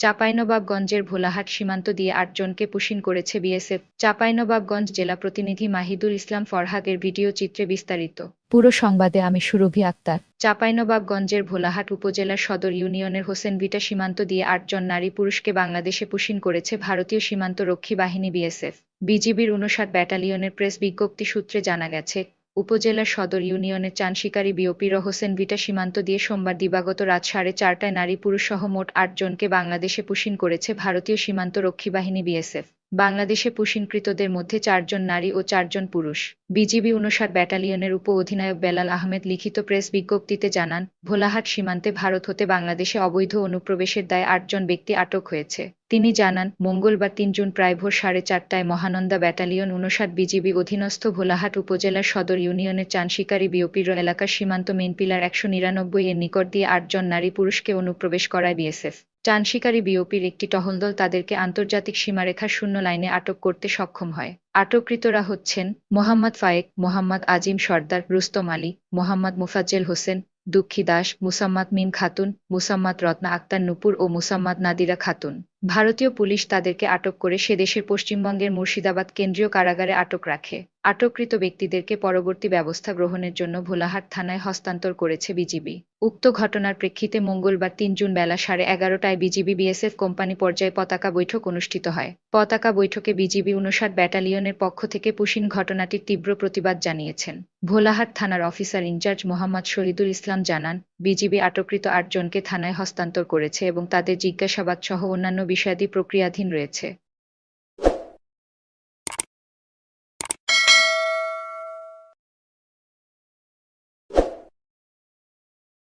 চাঁপাইনবাবগঞ্জের ভোলাহাট সীমান্ত দিয়ে আটজনকে পুশিন করেছে বিএসএফ। চাঁপাইনবাবগঞ্জ জেলা প্রতিনিধি মাহিদুল ইসলাম ফরহাদের ভিডিও চিত্রে বিস্তারিত। পুরো সংবাদে আমি সুরভি আক্তার। চাঁপাইনবাবগঞ্জের ভোলাহাট উপজেলার সদর ইউনিয়নের হোসেনভিটা সীমান্ত দিয়ে আটজন নারী পুরুষকে বাংলাদেশে পুশিন করেছে ভারতীয় সীমান্ত রক্ষী বাহিনী বিএসএফ। বিজিবির উনষাট ব্যাটালিয়নের প্রেস বিজ্ঞপ্তি সূত্রে জানা গেছে উপজেলার সদর ইউনিয়নের চানশিকারি বিওপি রহসেন হোসেনভিটা সীমান্ত দিয়ে সোমবার দিবাগত রাত সাড়ে চারটায় নারী পুরুষ সহ মোট আটজনকে বাংলাদেশে পুষিন করেছে ভারতীয় সীমান্ত রক্ষী বাহিনী বিএসএফ। বাংলাদেশে পুশিনকৃতদের মধ্যে চারজন নারী ও চারজন পুরুষ। বিজিবি উনষাট ব্যাটালিয়নের উপ অধিনায়ক বেলাল আহমেদ লিখিত প্রেস বিজ্ঞপ্তিতে জানান ভোলাহাট সীমান্তে ভারত হতে বাংলাদেশে অবৈধ অনুপ্রবেশের দায়ে আটজন ব্যক্তি আটক হয়েছে। তিনি জানান, মঙ্গলবার তিন জুন প্রায় ভোর সাড়ে চারটায় মহানন্দা ব্যাটালিয়ন উনষাট বিজিবি অধীনস্থ ভোলাহাট উপজেলার সদর ইউনিয়নের চানশিকারী বিওপির এলাকার সীমান্ত মেনপিলার একশো নিরানব্বই এর নিকট দিয়ে আটজন নারী পুরুষকে অনুপ্রবেশ করায় বিএসএফ। চানশিকারী বিওপির একটি টহলদল তাদেরকে আন্তর্জাতিক সীমারেখার শূন্য লাইনে আটক করতে সক্ষম হয়। আটককৃতরা হচ্ছেন মোহাম্মদ ফায়েক, মোহাম্মদ আজিম সর্দার, রুস্তম আলী, মোহাম্মদ মুফাজ্জেল হোসেন, দুঃখী দাস, মুসাম্মাদ মিম খাতুন, মুসাম্মাদ রত্না আক্তার নুপুর ও মুসাম্মাদ নাদিরা খাতুন। ভারতীয় পুলিশ তাদেরকে আটক করে সে দেশের পশ্চিমবঙ্গের মুর্শিদাবাদ কেন্দ্রীয় কারাগারে আটক রাখে। আটককৃত ব্যক্তিদেরকে পরবর্তী ব্যবস্থা গ্রহণের জন্য ভোলাহাট থানায় হস্তান্তর করেছে বিজিবি। উক্ত ঘটনার প্রেক্ষিতে মঙ্গলবার তিন জুন বেলা সাড়ে এগারোটায় বিজিবি বিএসএফ কোম্পানি পর্যায়ে পতাকা বৈঠক অনুষ্ঠিত হয়। পতাকা বৈঠকে বিজিবি উনষাট ব্যাটালিয়নের পক্ষ থেকে পুশিন ঘটনাটির তীব্র প্রতিবাদ জানিয়েছেন। ভোলাহাট থানার officer in charge Mohammad Shahidul Islam জানান বিজিবি আটককৃত আটজনকে থানায় হস্তান্তর করেছে এবং তাদের জিজ্ঞাসাবাদসহ অন্যান্য বিষয়াদি প্রক্রিয়াধীন রয়েছে।